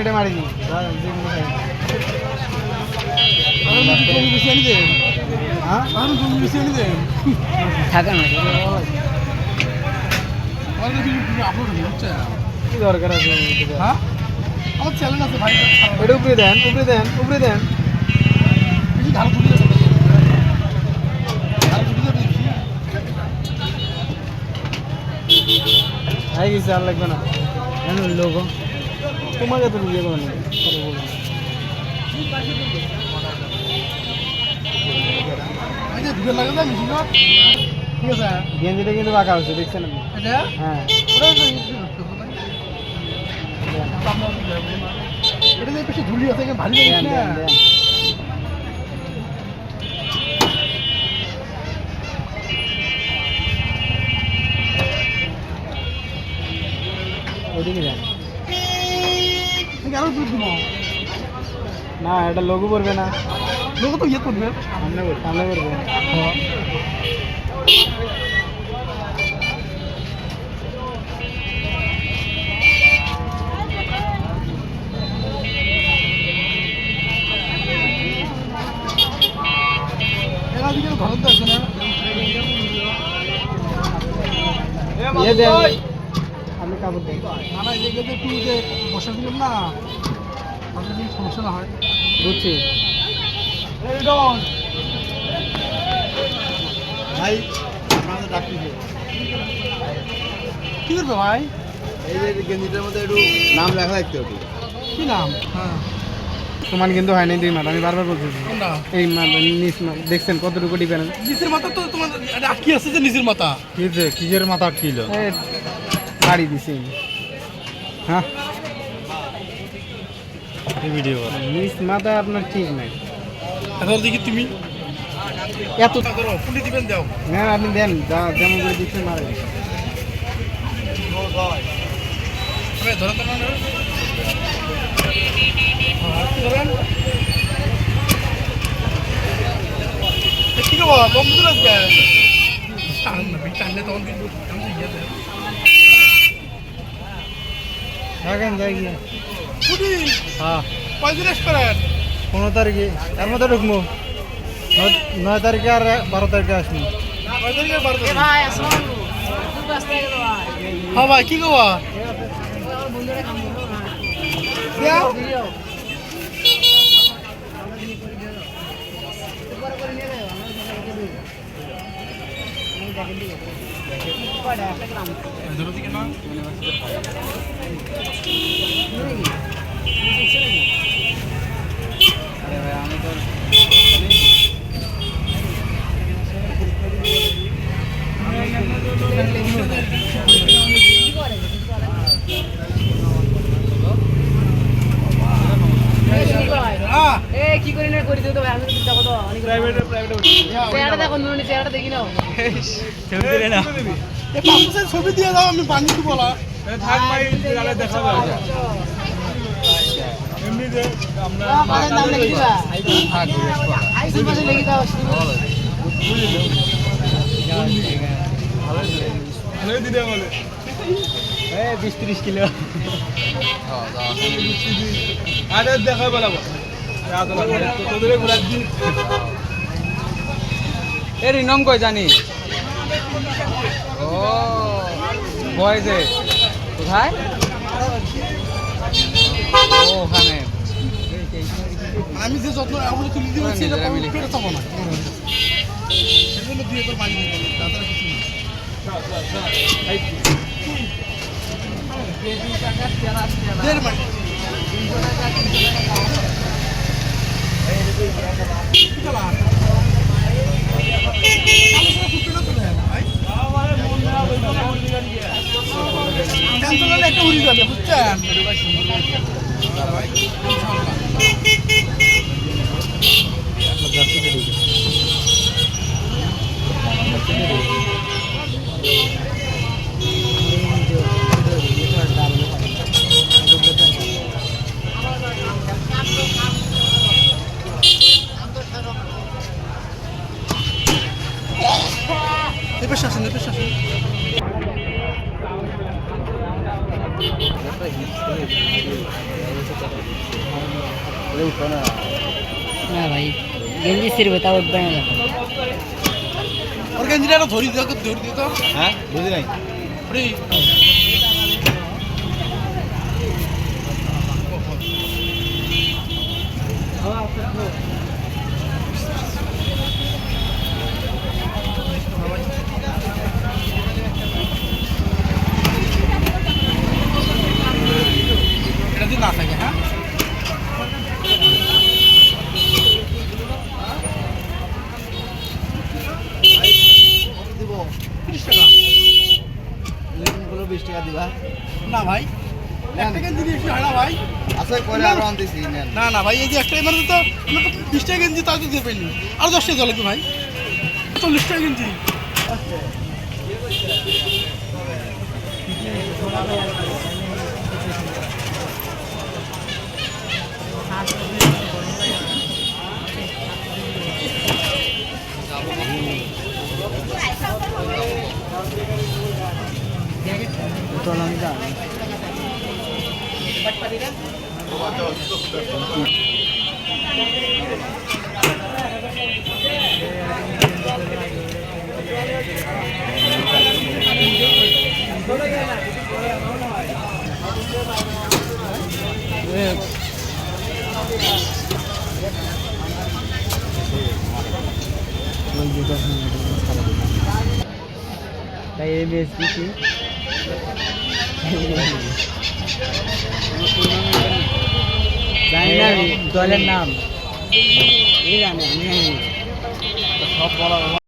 এটা মারি দিই হ্যাঁ না। কি দরকার আছে? হ্যাঁ? আমার চ্যানেল আছে ভাই। এটা উপরে দেন উপরে দেন উপরে দেন। কিছু যাবে যাবে হয়ে গেছে আর লাগবে না। লোগো তোমাকে তো ইয়ে করে নেবে এই যে দুটো না মেশিন গেঞ্জিটা কিন্তু বাঁকা হচ্ছে দেখছেন এটা হ্যাঁ। ওটা এটা বেশি ধুলি আছে ভারী দেন, লাগে দুধ দিব না এটা লঘু পড়বে না লোক তো ইয়ে করবে সামনে পড়বে সামনে পড়বে এরা দিকে ধরন তো আছে না তো একটু যে বসা দিলাম না কোনো সমস্যা না হয়? বুঝছি। ভাই আপনাদের ডাক্তার কি করবে ভাই? এই যে গেঞ্জিটার মধ্যে একটু নাম লেখা থাকতে হবে। কি নাম? হ্যাঁ। সমান কিন্তু হয় নাই দুই মাঠ আমি বারবার বলছি। এই দেখছেন কতটুকু ডিফারেন্স নিচের মাথা তো তোমার আটকি আছে যে নিচের মাথা? কি যে কিসের মাথা কিল গাড়ি দিছি হ্যাঁ ভিডিও নিচ মাথা আপনার ঠিক নাই এখন দেখি তুমি এত ধরো পুলি দিবেন দাও না আপনি দেন যা যেমন করে দিচ্ছেন মারে ভাই ধরেন তো না হ্যাঁ, কি থাকেন যাই গিয়ে। পুলি হ্যাঁ। কয়দিন আসবেন পনেরো তারিখে। এর মধ্যে ঢুকবো। নয়- তারিখে আর বারো তারিখে আসব। কয়দিন বারো কি ভাই আসসালামু আলাইকুম খুব ব্যস্ত হয়ে গেল ভাই হ্যাঁ ভাই কি খবর আমার বন্ধুরা কাম করল না দেও দিও একবার করে নিয়ে যাও আমার সাথে রেখে দিও আমি দেখে দিও কয়টা একটা গ্রাম ধরো দিকে না আরে ভাই আমি তো হ্যাঁ এ কি করি না করি তো ভাই আমি তো যাব তো অনেক প্রাইভেটে প্রাইভেটে চেহারা দেখো নুনি দেখি নাও। পাপুসের ছবি দিয়ে দাও আমি পানি দিব বলা। থাক ভাই তাহলে দেখা যাবে এমনি যে আমাদের নাম লিখে দিবা আইসি পাশে লিখে দাও ভালো দিতে বলে। এই বিশ ত্রিশ কিলো। আরে দেখা দিন এর ইনম কই জানি? ও বয় যে? কোথায়? ও ওখানে। আমি যে যত্ন আমরা তুলে দিয়েছি এটা নিজেরা মিলে। ফেরত না। সেজন্য দিয়ে তোর পানি দিলাম, তাছাড়া কিছু না। দেড় মাস। কি চালা? আলোচনা ফুটবে না তো দেন, ভাই। টেনশন হলে একটা উড়ে যাবে, বুঝছেন? ના ભાઈ ગેંજી સિર तो थोड़ी देर दूर दी तो हां दूर नहीं फ्री বিশ টাকা দিবা। না ভাই একটা গেঞ্জি দিয়ে হয় না ভাই। আচ্ছা করে আরও আনতেছি নেন। না না ভাই এই যে একটা মানে তো বিশ টাকা গেঞ্জি তাও তো দিয়ে পাইনি আর দশ টাকা জলে ভাই। চল্লিশ টাকা গেঞ্জি তাই এই বেশ দিচ্ছি জানি না দলের নাম। এই জানে আমি সব বলা